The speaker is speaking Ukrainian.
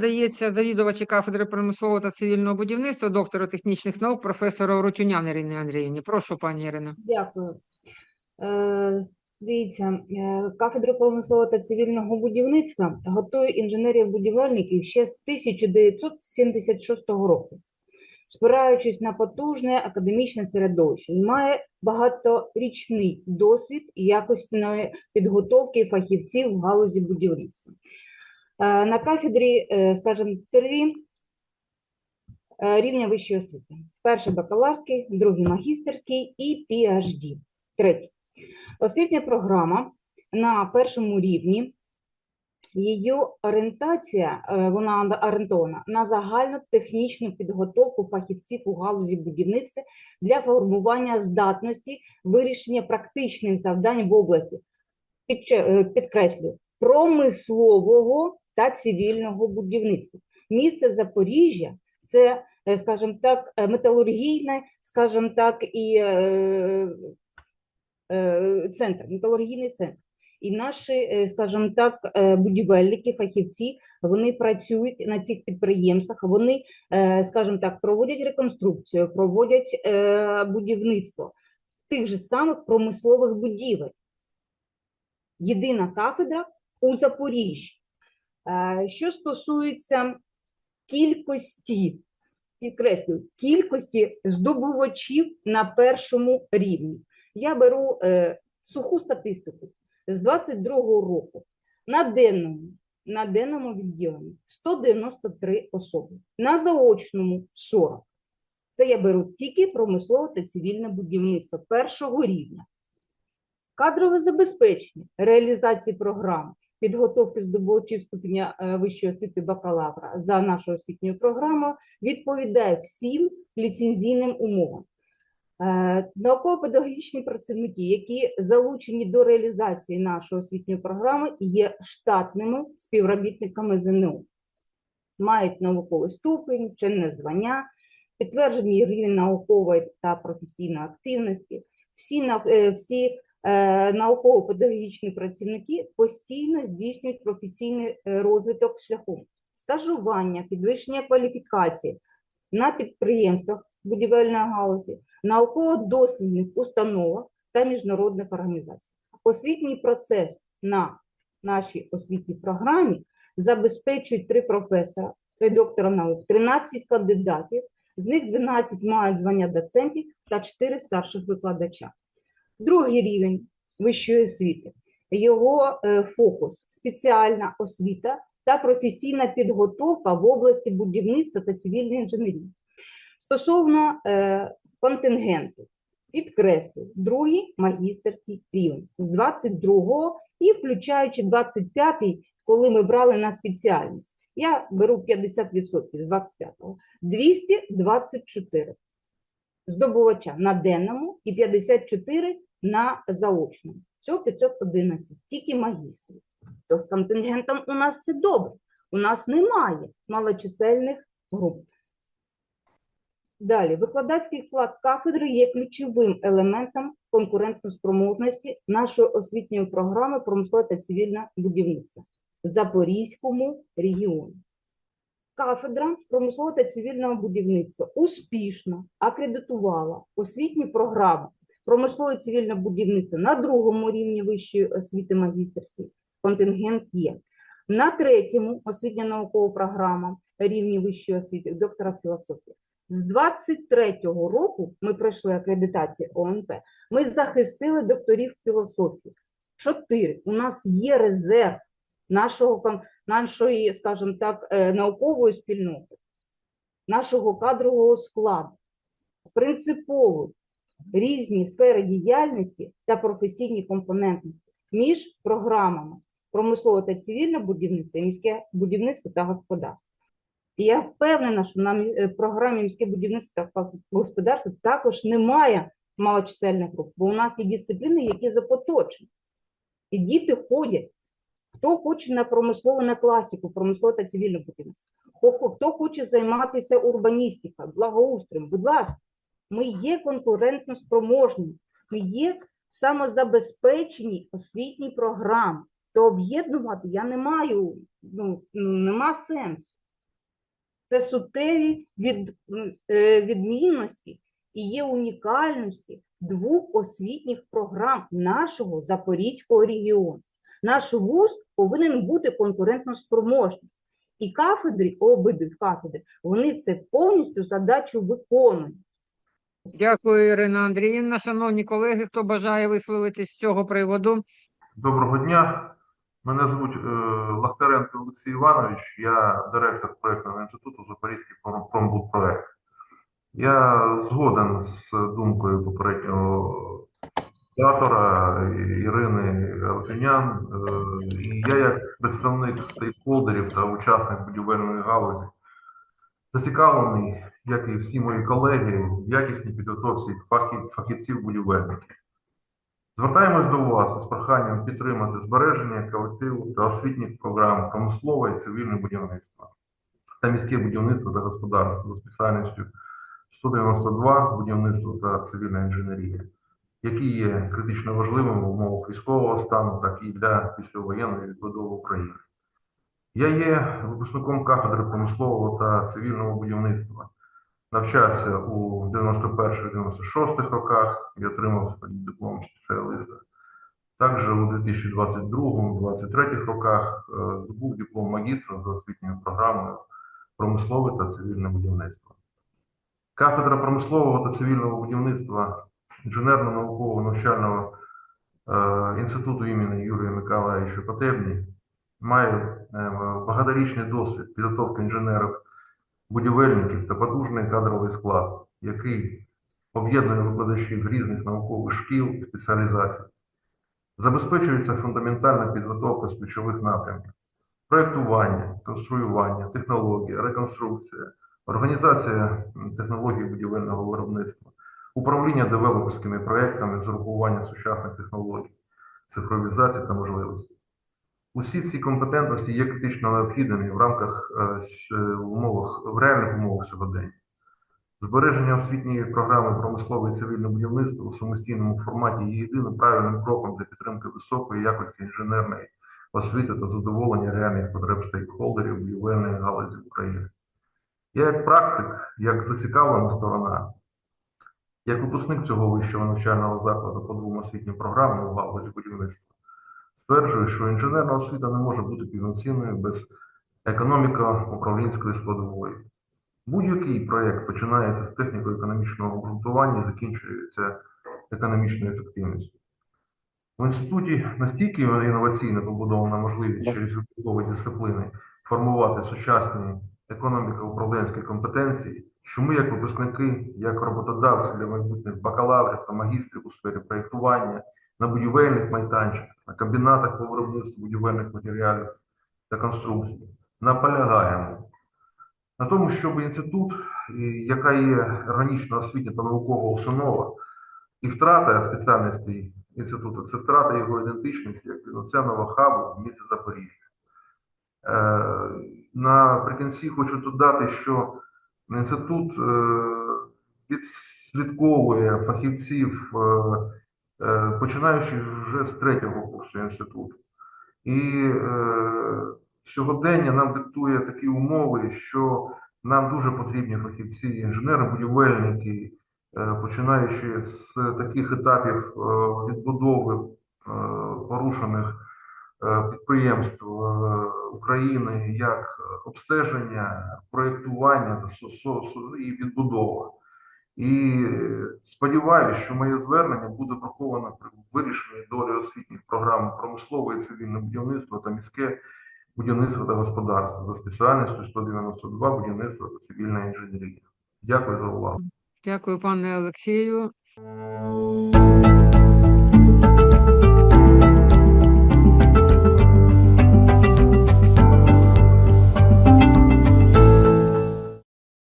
надається завідувачі кафедри промислового та цивільного будівництва, доктору технічних наук, професору Рутюнян Ірині Андріївні. Прошу, пані Ірино. Дякую. Е, Дивіться, е, кафедра промислового та цивільного будівництва готує інженерів-будівельників ще з 1976 року, спираючись на потужне академічне середовище. Має багаторічний досвід якісної підготовки фахівців в галузі будівництва. Е, На кафедрі, е, скажімо, три е, рівня вищої освіти. Перший бакалаврський, другий магістерський і PhD. Третій. Освітня програма на першому рівні. Її орієнтація, вона орієнтована на загальну технічну підготовку фахівців у галузі будівництва для формування здатності вирішення практичних завдань в області. Е, промислового та цивільного будівництва. Місце Запоріжжя це, е, скажімо так, е, металургійне, скажімо так, і е, е, центр, металургійний центр. І наші, е, скажімо так, будівельники, фахівці, вони працюють на цих підприємствах, вони, скажімо так, проводять реконструкцію, проводять будівництво тих же самих промислових будівель. Єдина кафедра у Запоріжжі. Е, Що стосується кількості, підкреслюю, кількості здобувачів на першому рівні. Я беру е, суху статистику з 22-го року. На денному, на денному відділенні 193 особи, на заочному 40. Це я беру тільки промислове та цивільне будівництво першого рівня. Кадрове забезпечення реалізації програм підготовки здобувачів ступеня е, вищої освіти бакалавра за нашою освітньою програмою відповідає всім ліцензійним умовам. Е, Науково-педагогічні працівники, які залучені до реалізації нашої освітньої програми, є штатними співробітниками ЗНО, мають науковий ступень, чинне звання, підтверджений рівень наукової та професійної активності. Всі, е, всі науково-педагогічні працівники постійно здійснюють професійний е, розвиток шляхом стажування, підвищення кваліфікації на підприємствах будівельної галузі, науково-дослідних установах та міжнародних організацій. Освітній процес на нашій освітній програмі забезпечують три професора, три доктора наук, 13 кандидатів, з них 12 мають звання доцентів та 4 старших викладача. Другий рівень вищої освіти. Його е, фокус спеціальна освіта та професійна підготовка в області будівництва та цивільної інженерії. Стосовно е, контингенту, підкреслю, другий магістерський рівень з 22-го і включаючи 25-й, коли ми брали на спеціальність. Я беру 50% з 25-го. 224 здобувача на денному і 54 на заочному. Всього 511, тільки магістрів. То з контингентом у нас все добре. У нас немає малочисельних груп. Далі, викладацький вклад кафедри є ключовим елементом конкурентоспроможності нашої освітньої програми промислове та цивільне будівництво в Запорізькому регіоні. Кафедра промислового та цивільного будівництва успішно акредитувала освітні програми промислове цивільне будівництво на другому рівні вищої освіти магістерської контингент є. На третьому освітня наукова програма рівні вищої освіти доктора філософії. З 23-го року ми пройшли акредитацію ОНП. Ми захистили докторів філософії. Чотири. У нас є резерв нашого, нашої, скажімо так, е, наукової спільноти, нашого кадрового складу. Принципово різні сфери діяльності та професійні компонентності між програмами промислове та цивільне будівництво і міське будівництво та господарство. І я впевнена, що на е, програмі міське будівництво та господарство також немає малочисельних груп, бо у нас є дисципліни, які запоточені. І діти ходять. Хто хоче на промислову на класику, промислове та цивільне будівництво, хто, хоче займатися урбаністикою, благоустроєм, будь ласка, ми є конкурентно спроможні, ми є самозабезпечені освітні програми. То об'єднувати я не маю, ну, ну, нема сенсу. Це суттєві від, е, відмінності і є унікальності двох освітніх програм нашого Запорізького регіону. Наш вуз повинен бути конкурентно спроможним. І кафедри, обидві кафедри, вони це повністю задачу виконують. Дякую, Ірина Андріївна. Шановні колеги, хто бажає висловитись з цього приводу? Доброго дня. Мене звуть е, Лахтаренко Олексій Іванович, я директор проєктного інституту Запорізький пром- промбудпроект. Я згоден з думкою попереднього оратора Ірини Алтюнян. Е, І я, як представник стейкхолдерів та учасник будівельної галузі, зацікавлений, як і всі мої колеги, в якісній підготовці фахівців-будівельників. Звертаємось до вас із проханням підтримати збереження колективу та освітніх програм промислове і цивільне будівництво та міське будівництво та господарство за спеціальністю 192 будівництво та цивільна інженерія, які є критично важливими в умовах військового стану, так і для післявоєнної відбудови України. Я є випускником кафедри промислового та цивільного будівництва. Навчався у 91-96 роках і отримав диплом спеціаліста. Також у 2022-2023 роках е, здобув диплом магістра за освітньою програмою промислове та цивільне будівництво. Кафедра промислового та цивільного будівництва інженерно-наукового навчального е, інституту імені Юрія Миколаївича Потебні має багаторічний досвід підготовки інженерів будівельників та потужний кадровий склад, який об'єднує викладачів різних наукових шкіл і спеціалізацій. Забезпечується фундаментальна підготовка з ключових напрямків: проєктування, конструювання, технологія, реконструкція, організація технологій будівельного виробництва, управління девелоперськими проєктами з урахуванням сучасних технологій, цифровізації та можливостей. Усі ці компетентності є критично необхідними в рамках е, в умовах в реальних умовах сьогодення. Збереження освітньої програми промислове і цивільне будівництво у самостійному форматі є єдиним правильним кроком для підтримки високої якості інженерної освіти та задоволення реальних потреб стейкхолдерів будівельної галузі України. Я як практик, як зацікавлена сторона, як випускник цього вищого навчального закладу по двом освітнім програмам у галузі будівництва, стверджую, що інженерна освіта не може бути повноцінною без економіко-управлінської складової. Будь-який проєкт починається з техніко-економічного обґрунтування і закінчується економічною ефективністю. В інституті настільки інноваційно побудована можливість через випадкові дисципліни формувати сучасні економіко-управлінські компетенції, що ми, як випускники, як роботодавці для майбутніх бакалаврів та магістрів у сфері проєктування, на будівельних майданчиках, на комбінатах по виробництву будівельних матеріалів та конструкцій, наполягаємо на тому, щоб інститут, яка є органічна освітня та наукова установа, і втрата спеціальності інституту це втрата його ідентичності як іноземного хабу в місті Запоріжжя. Е, Наприкінці хочу додати, що інститут е, відслідковує фахівців, е, починаючи вже з третього курсу інституту. І е, сьогодення нам диктує такі умови, що нам дуже потрібні фахівці, інженери, будівельники, е, починаючи з таких етапів е, відбудови е, порушених е, підприємств е, України, як обстеження, проєктування і відбудова. І сподіваюся, що моє звернення буде враховано при вирішенні долі освітніх програм промислове і цивільне будівництво та міське будівництво та господарство за спеціальністю 192 будівництво та цивільна інженерія. Дякую за увагу. Дякую, пане Олексію.